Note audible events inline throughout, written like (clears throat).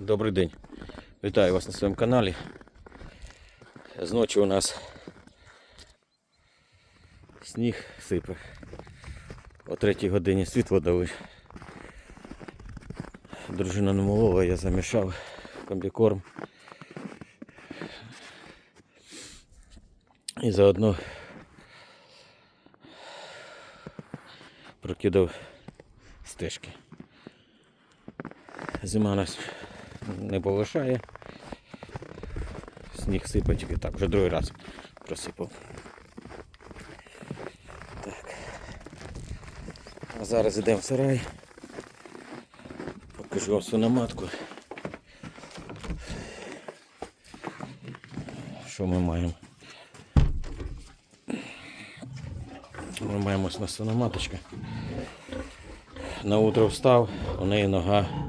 Добрий день. Вітаю вас на своєму каналі. Зночі у нас сніг сипе. О третій годині світло дали. Дружина не молола, я замішав комбікорм. І заодно прокидав стежки. Зима нас не полишає. Сніг сипе так, вже другий раз просипав. Так. А зараз йдемо в сарай. Покажу вам свиноматку. Що ми маємо? Ми маємо ось на свиноматочка. На утро встав, у неї нога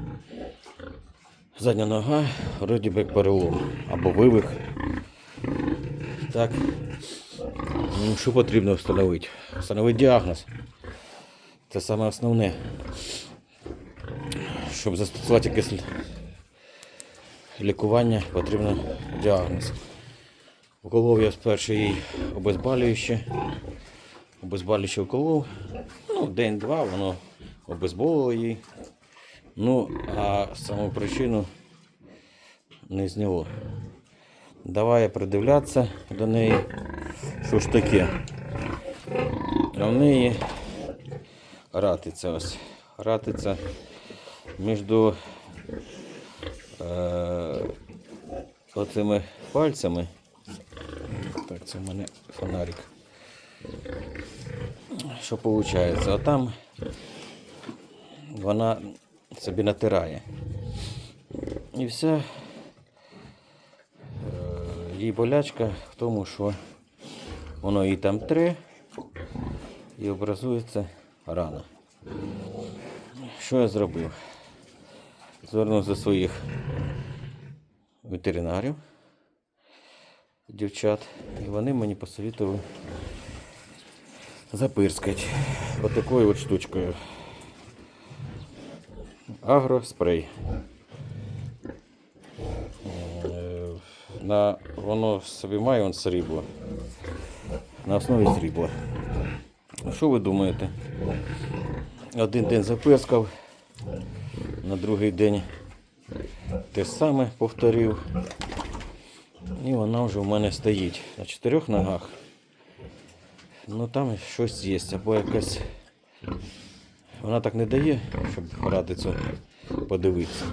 Задня нога, вроді би перелом або вивих. Так. Ну, що потрібно встановити? Встановити діагноз. Це саме основне. Щоб застосувати якесь лікування, потрібно діагноз. Вколов я їй обезболююче. Обезболююче вколов. Ну, день-два воно обезболило її. Ну, а саму причину не зняло. Давай придивлятися до неї. Що ж таке? А в неї ратиця ось. Ратиця між е, оцими пальцями. Так, це в мене фонарик. Що виходить? Отам вона собі натирає. І вся е, її болячка в тому, що воно її там тре і образується рана. Що я зробив? Звернувся до своїх ветеринарів, дівчат, і вони мені посовітували запирскати отакою от штучкою. Агроспрей. Е, На, воно собі має он срібло. На основі срібла. Що ви думаєте? Один день запискав, на другий день те саме повторив. І вона вже в мене стоїть на чотирьох ногах. Ну там щось є, або якась вона так не дає, щоб радицю подивитися.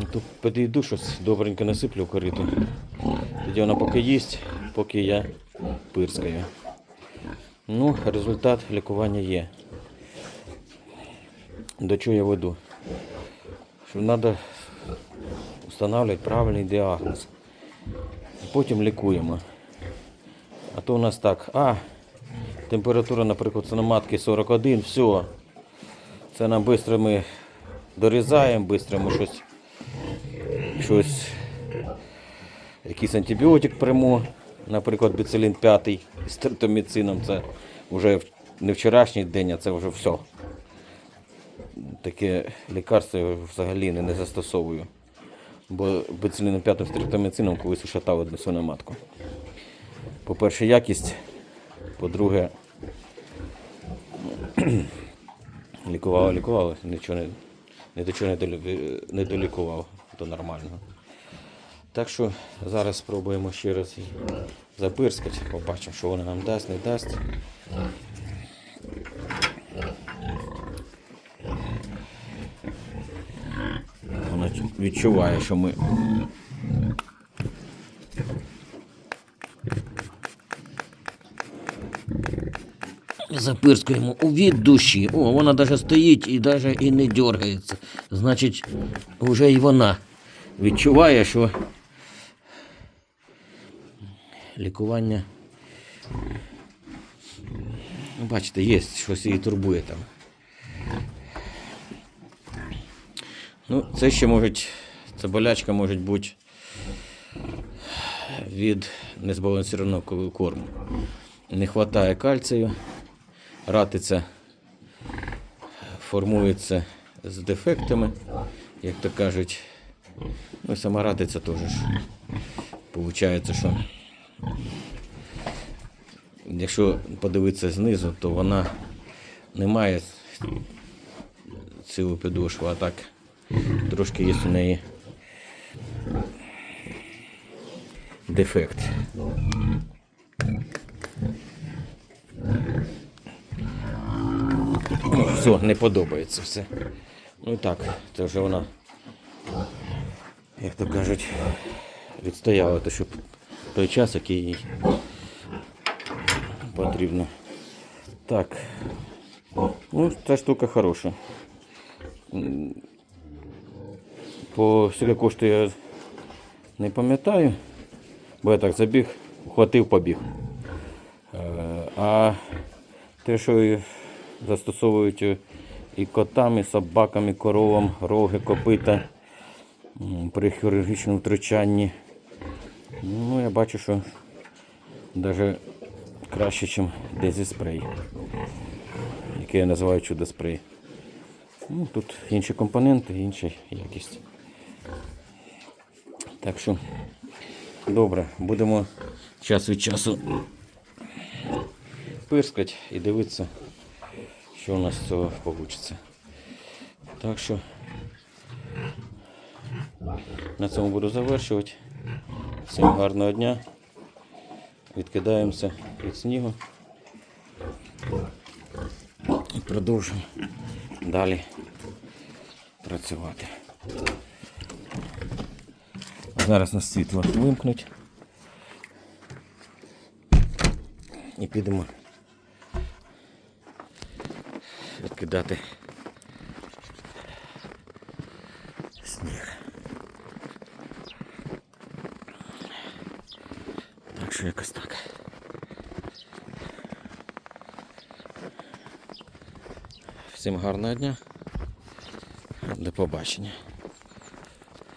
Ну, Тут підійду щось добренько насиплю в кориту. Тоді вона поки їсть, поки я пирскаю. Ну, результат лікування є. До чого я веду? Що треба встановлювати правильний діагноз. Потім лікуємо. А то у нас так, а, температура, наприклад, свиноматки 41, все. Це нам швидко ми дорізаємо, швидко ми щось, щось, якийсь антибіотик прямо, наприклад, біцилін 5 з триптоміцином. Це вже не вчорашній день, а це вже все. Таке лікарство я взагалі не, не застосовую. Бо біциліном 5 з триптоміцином колись ушатав одну свиноматку. По-перше, якість, по-друге, (clears throat) лікував, лікував, нічого не, ні до чого не, не долікував до нормального. Так що зараз спробуємо ще раз запирскати, побачимо, що вона нам дасть, не дасть. Вона відчуває, що ми Запирскуємо від душі. О, вона навіть стоїть і навіть і не дергається. Значить, вже і вона відчуває, що лікування. Бачите, є, щось її турбує там. Ну, це ще можуть, ця болячка може бути від незбалансованого корму. Не вистачає кальцію, ратиця формується з дефектами, як то кажуть. Ну, сама радиця теж. Получається, що якщо подивитися знизу, то вона не має цілу підошву, а так трошки є у неї дефект. Ну, Все, не подобається все. Ну так, це вже вона, як то кажуть, відстояла те, щоб той час, який їй потрібно. Так. Ну, ця штука хороша. По скільки коштує, я не пам'ятаю, бо я так забіг, хватив, побіг. Е, А те, що застосовують е, і котам, і собакам, і коровам, роги, копита при хірургічному втручанні. Ну, я бачу, що навіть краще, ніж дезіспрей, який я називаю чудо-спрей. Ну, тут інші компоненти, інша якість. Так що, добре, будемо час від часу пирскати і дивитися, що у нас з цього вийде. Так що на цьому буду завершувати. Всім гарного дня. Відкидаємося від снігу. І продовжуємо далі працювати. Зараз нас світло вимкнуть. І підемо відкидати сніг. Так що якось так. Всім гарного дня. До побачення.